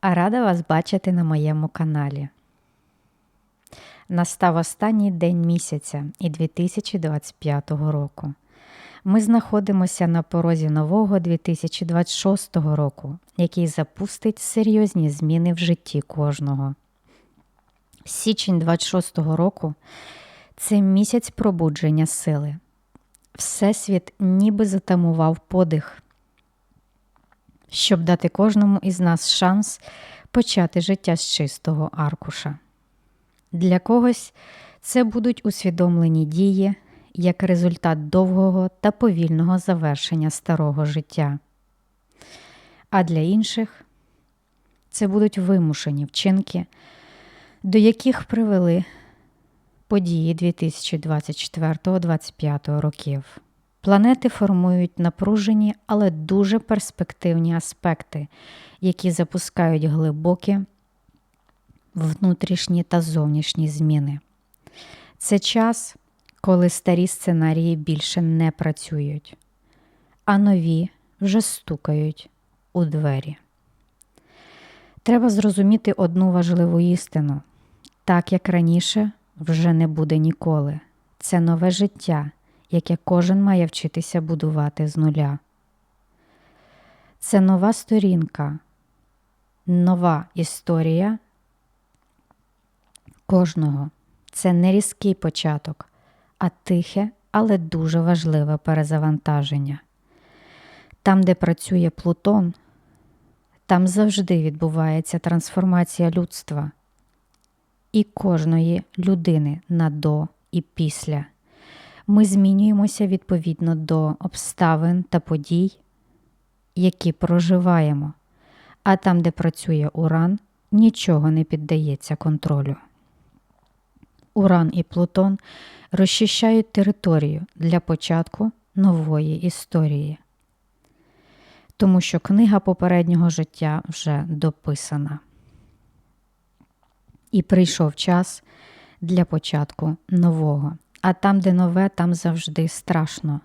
А рада вас бачити на моєму каналі. Настав останній день місяця і 2025 року. Ми знаходимося на порозі нового 2026 року, який запустить серйозні зміни в житті кожного. Січень 26 року це місяць пробудження сили. Всесвіт ніби затамував подих щоб дати кожному із нас шанс почати життя з чистого аркуша. Для когось це будуть усвідомлені дії як результат довгого та повільного завершення старого життя. А для інших це будуть вимушені вчинки, до яких привели події 2024-2025 років. Планети формують напружені, але дуже перспективні аспекти, які запускають глибокі внутрішні та зовнішні зміни. Це час, коли старі сценарії більше не працюють, а нові вже стукають у двері. Треба зрозуміти одну важливу істину: так як раніше вже не буде ніколи. Це нове життя яке кожен має вчитися будувати з нуля. Це нова сторінка, нова історія кожного. Це не різкий початок, а тихе, але дуже важливе перезавантаження. Там, де працює Плутон, там завжди відбувається трансформація людства і кожної людини на до і після. Ми змінюємося відповідно до обставин та подій, які проживаємо, а там, де працює Уран, нічого не піддається контролю. Уран і Плутон розчищають територію для початку нової історії, тому що книга попереднього життя вже дописана. І прийшов час для початку нового. А там, де нове, там завжди страшно,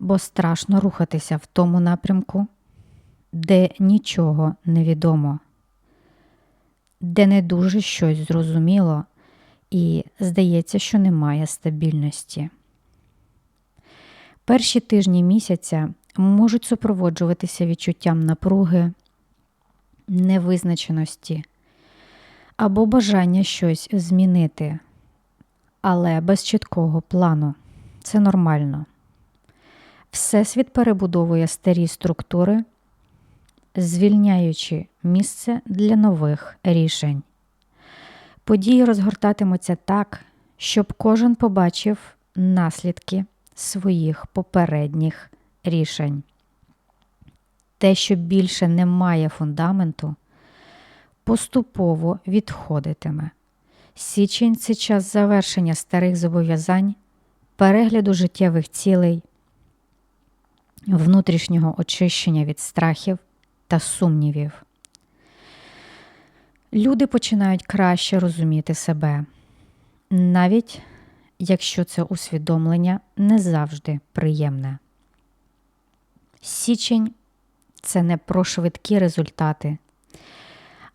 бо страшно рухатися в тому напрямку, де нічого не відомо, де не дуже щось зрозуміло, і здається, що немає стабільності. Перші тижні місяця можуть супроводжуватися відчуттям напруги, невизначеності або бажання щось змінити але без чіткого плану. Це нормально. Всесвіт перебудовує старі структури, звільняючи місце для нових рішень. Події розгортатимуться так, щоб кожен побачив наслідки своїх попередніх рішень. Те, що більше не має фундаменту, поступово відходитиме. Січень це час завершення старих зобов'язань, перегляду життєвих цілей, внутрішнього очищення від страхів та сумнівів. Люди починають краще розуміти себе, навіть якщо це усвідомлення не завжди приємне. Січень це не про швидкі результати,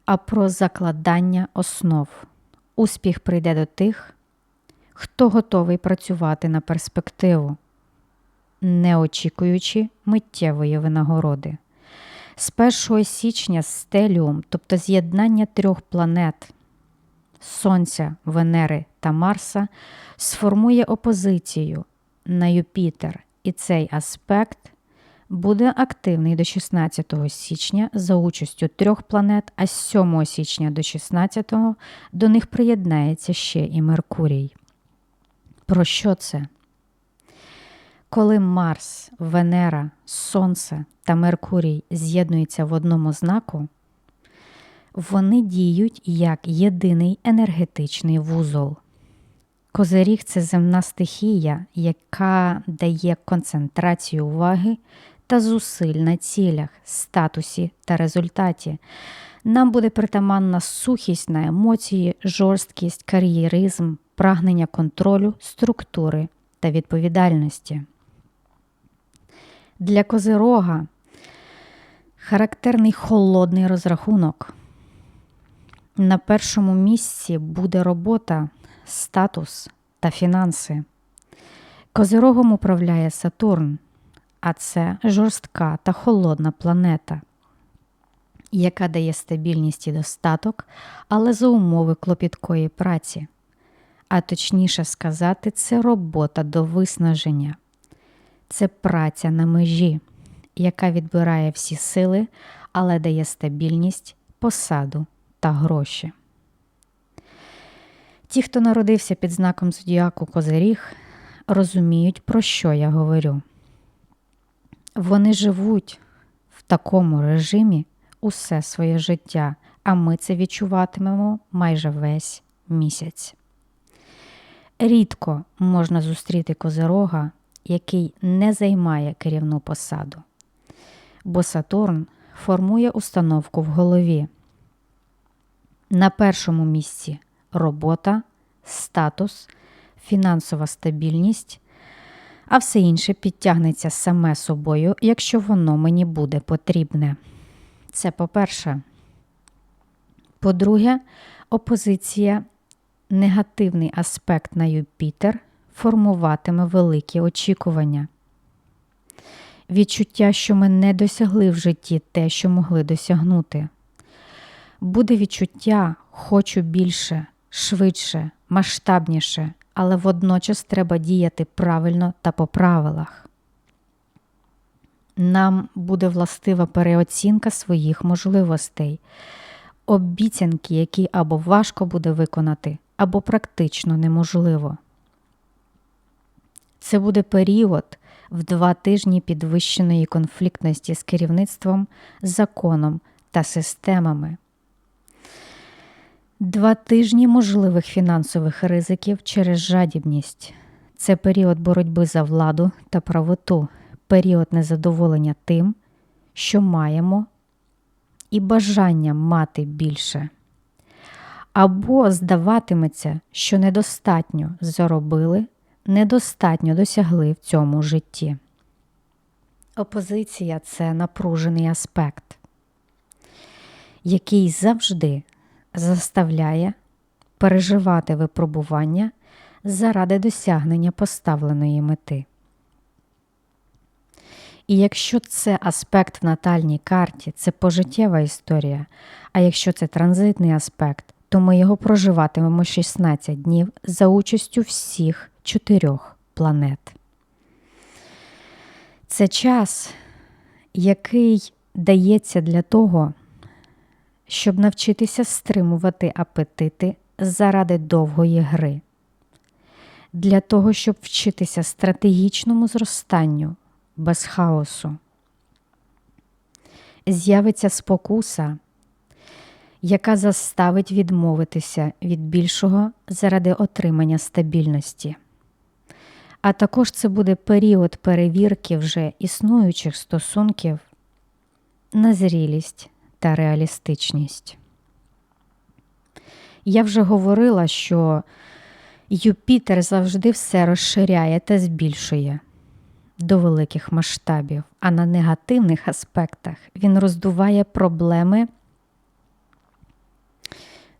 а про закладання основ. Успіх прийде до тих, хто готовий працювати на перспективу, не очікуючи миттєвої винагороди. З 1 січня стеліум, тобто з'єднання трьох планет Сонця, Венери та Марса, сформує опозицію на Юпітер, і цей аспект буде активний до 16 січня за участю трьох планет, а з 7 січня до 16 до них приєднається ще і Меркурій. Про що це? Коли Марс, Венера, Сонце та Меркурій з'єднуються в одному знаку, вони діють як єдиний енергетичний вузол. Козиріг це земна стихія, яка дає концентрацію уваги та зусиль на цілях, статусі та результаті. Нам буде притаманна сухість на емоції, жорсткість, кар'єризм, прагнення контролю, структури та відповідальності. Для козирога Характерний холодний розрахунок. На першому місці буде робота, статус та фінанси. Козирогом управляє Сатурн, а це жорстка та холодна планета, яка дає стабільність і достаток, але за умови клопіткої праці. А точніше сказати, це робота до виснаження, це праця на межі, яка відбирає всі сили, але дає стабільність, посаду та гроші. Ті, хто народився під знаком зодіаку Козиріг, розуміють, про що я говорю. Вони живуть в такому режимі усе своє життя, а ми це відчуватимемо майже весь місяць. Рідко можна зустріти козирога, який не займає керівну посаду, бо Сатурн формує установку в голові. На першому місці робота, статус, фінансова стабільність, а все інше підтягнеться саме собою, якщо воно мені буде потрібне. Це по-перше. По-друге, опозиція, негативний аспект на Юпітер формуватиме великі очікування. Відчуття, що ми не досягли в житті те, що могли досягнути. Буде відчуття хочу більше, швидше, масштабніше, але водночас треба діяти правильно та по правилах. Нам буде властива переоцінка своїх можливостей, обіцянки, які або важко буде виконати, або практично неможливо. Це буде період в два тижні підвищеної конфліктності з керівництвом, законом та системами. Два тижні можливих фінансових ризиків через жадібність. Це період боротьби за владу та правоту, період незадоволення тим, що маємо, і бажання мати більше. Або здаватиметься, що недостатньо заробили, недостатньо досягли в цьому житті. Опозиція це напружений аспект, який завжди заставляє переживати випробування заради досягнення поставленої мети. І якщо це аспект в натальній карті, це пожиттєва історія, а якщо це транзитний аспект, то ми його проживатимемо 16 днів за участю всіх чотирьох планет. Це час, який дається для того, щоб навчитися стримувати апетити заради довгої гри, для того, щоб вчитися стратегічному зростанню без хаосу. З'явиться спокуса, яка заставить відмовитися від більшого заради отримання стабільності. А також це буде період перевірки вже існуючих стосунків на зрілість та реалістичність. Я вже говорила, що Юпітер завжди все розширяє та збільшує до великих масштабів, а на негативних аспектах він роздуває проблеми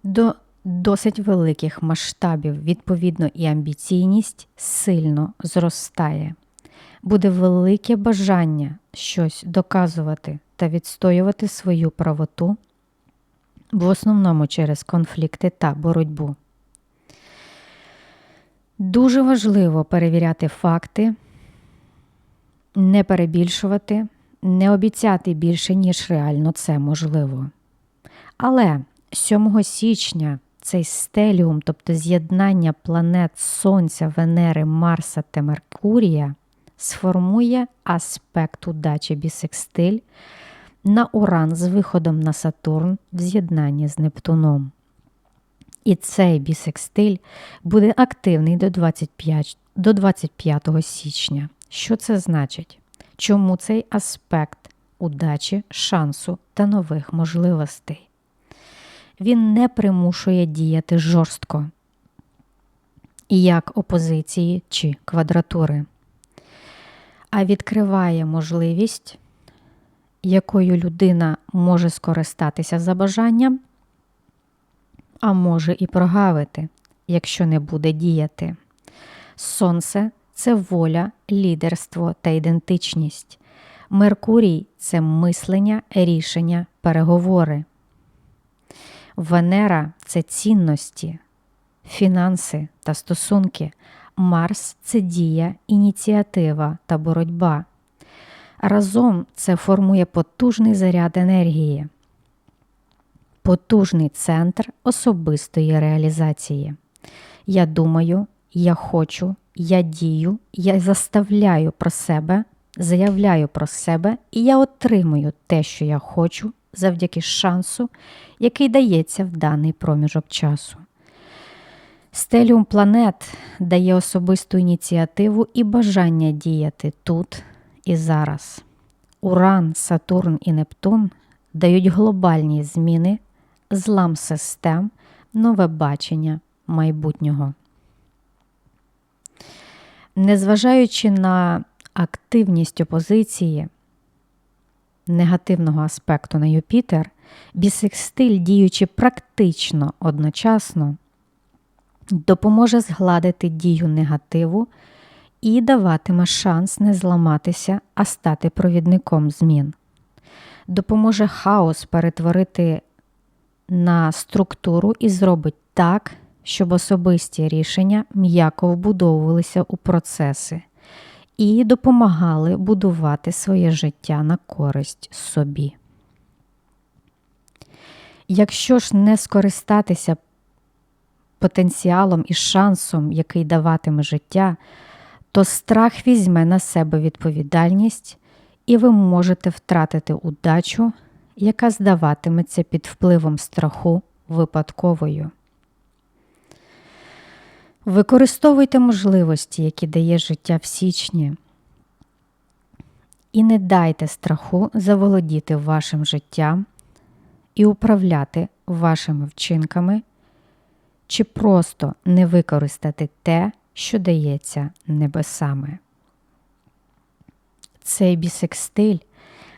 до досить великих масштабів, відповідно, і амбіційність сильно зростає. Буде велике бажання щось доказувати та відстоювати свою правоту, в основному через конфлікти та боротьбу. Дуже важливо перевіряти факти, не перебільшувати, не обіцяти більше, ніж реально це можливо. Але 7 січня цей стеліум, тобто з'єднання планет Сонця, Венери, Марса та Меркурія, сформує аспект удачі бісекстиль на Уран з виходом на Сатурн в з'єднанні з Нептуном. І цей бісекстиль буде активний до 25, до 25 січня. Що це значить? Чому цей аспект удачі, шансу та нових можливостей? Він не примушує діяти жорстко, як опозиції чи квадратури, а відкриває можливість якою людина може скористатися за бажанням, а може і прогавити, якщо не буде діяти. Сонце це воля, лідерство та ідентичність. Меркурій це мислення, рішення, переговори. Венера це цінності, фінанси та стосунки. Марс це дія, ініціатива та боротьба. Разом це формує потужний заряд енергії, потужний центр особистої реалізації. Я думаю, я хочу, я дію, я заставляю про себе, заявляю про себе, і я отримую те, що я хочу, завдяки шансу, який дається в даний проміжок часу. Стеліум планет дає особисту ініціативу і бажання діяти тут і зараз. Уран, Сатурн і Нептун дають глобальні зміни, злам систем, нове бачення майбутнього. Незважаючи на активність опозиції негативного аспекту на Юпітер, бісекстиль, діючи практично одночасно, допоможе згладити дію негативу і даватиме шанс не зламатися, а стати провідником змін. Допоможе хаос перетворити на структуру і зробить так, щоб особисті рішення м'яко вбудовувалися у процеси і допомагали будувати своє життя на користь собі. Якщо ж не скористатися потенціалом і шансом, який даватиме життя, то страх візьме на себе відповідальність, і ви можете втратити удачу, яка здаватиметься під впливом страху випадковою. Використовуйте можливості, які дає життя в січні, і не дайте страху заволодіти вашим життям і управляти вашими вчинками, чи просто не використати те, що дається небесами. Цей бісекстиль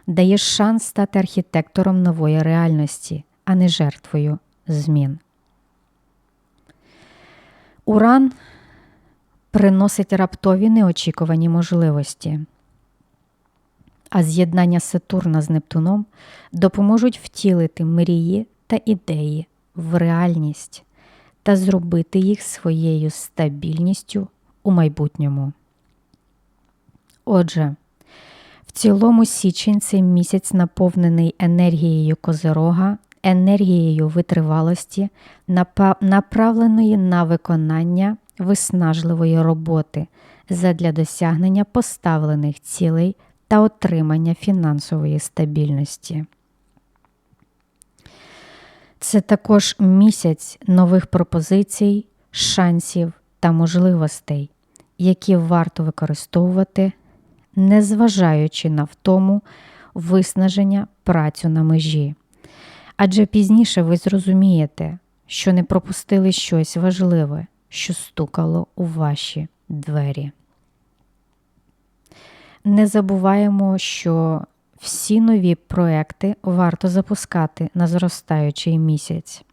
дає шанс стати архітектором нової реальності, а не жертвою змін. Уран приносить раптові неочікувані можливості, а з'єднання Сатурна з Нептуном допоможуть втілити мрії та ідеї в реальність та зробити їх своєю стабільністю у майбутньому. Отже, в цілому січень цей місяць наповнений енергією козирога, енергією витривалості, направленої на виконання виснажливої роботи задля досягнення поставлених цілей та отримання фінансової стабільності. Це також місяць нових пропозицій, шансів та можливостей, які варто використовувати, незважаючи на втому виснаження працю на межі. Адже пізніше ви зрозумієте, що не пропустили щось важливе, що стукало у ваші двері. Не забуваємо, що всі нові проекти варто запускати на зростаючий місяць.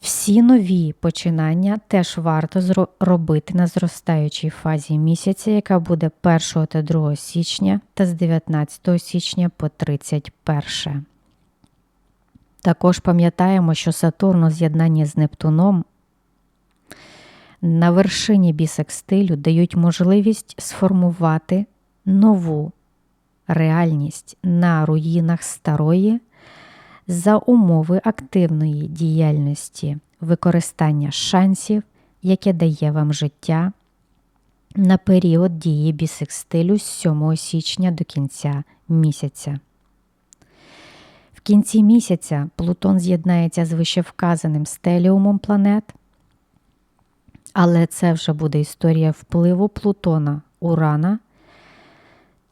Всі нові починання теж варто робити на зростаючій фазі місяця, яка буде 1 та 2 січня та з 19 січня по 31. Також пам'ятаємо, що Сатурн у з'єднанні з Нептуном на вершині бісекстилю дають можливість сформувати нову реальність на руїнах старої за умови активної діяльності, використання шансів, яке дає вам життя на період дії бісекстилю з 7 січня до кінця місяця. В кінці місяця Плутон з'єднається з вищевказаним стеліумом планет, але це вже буде історія впливу Плутона, Урана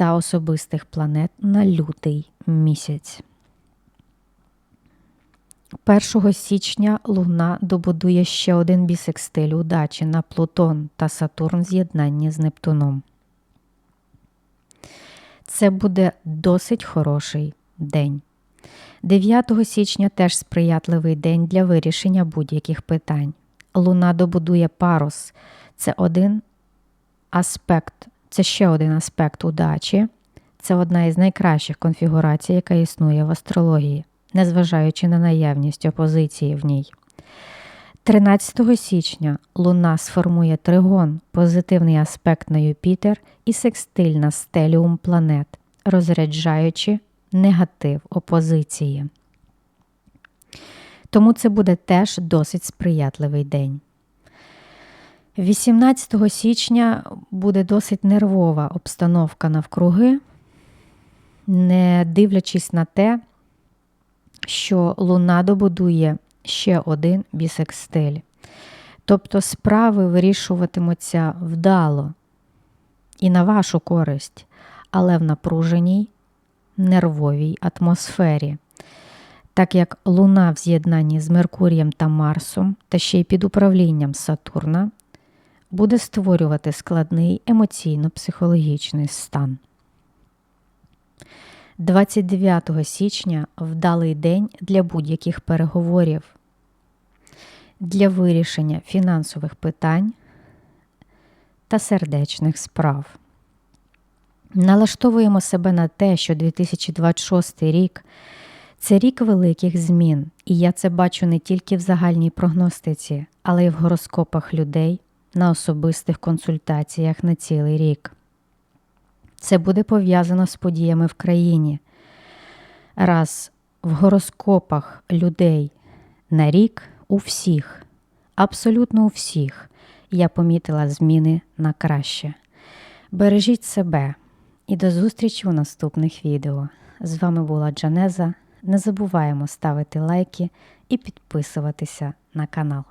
та особистих планет на лютий місяць. 1 січня Луна добудує ще один бісекстиль удачі на Плутон та Сатурн з'єднанні з Нептуном. Це буде досить хороший день. 9 січня теж сприятливий день для вирішення будь-яких питань. Луна добудує парус. Це один аспект, це ще один аспект удачі. Це одна із найкращих конфігурацій, яка існує в астрології, незважаючи на наявність опозиції в ній. 13 січня Луна сформує тригон, позитивний аспект на Юпітер і секстиль на стеліум планет, розряджаючи негатив опозиції. Тому це буде теж досить сприятливий день. 18 січня буде досить нервова обстановка навкруги, не дивлячись на те, що Луна добудує ще один бісекстиль. Тобто справи вирішуватимуться вдало і на вашу користь, але в напруженій нервовій атмосфері. Так як Луна в з'єднанні з Меркурієм та Марсом, та ще й під управлінням Сатурна, буде створювати складний емоційно-психологічний стан. 29 січня вдалий день для будь-яких переговорів, для вирішення фінансових питань та сердечних справ. Налаштовуємо себе на те, що 2026 рік це рік великих змін, і я це бачу не тільки в загальній прогностиці, але й в гороскопах людей на особистих консультаціях на цілий рік. Це буде пов'язано з подіями в країні. Раз в гороскопах людей на рік у всіх, абсолютно у всіх, я помітила зміни на краще. Бережіть себе і до зустрічі у наступних відео. З вами була Джанеза. Не забуваємо ставити лайки і підписуватися на канал.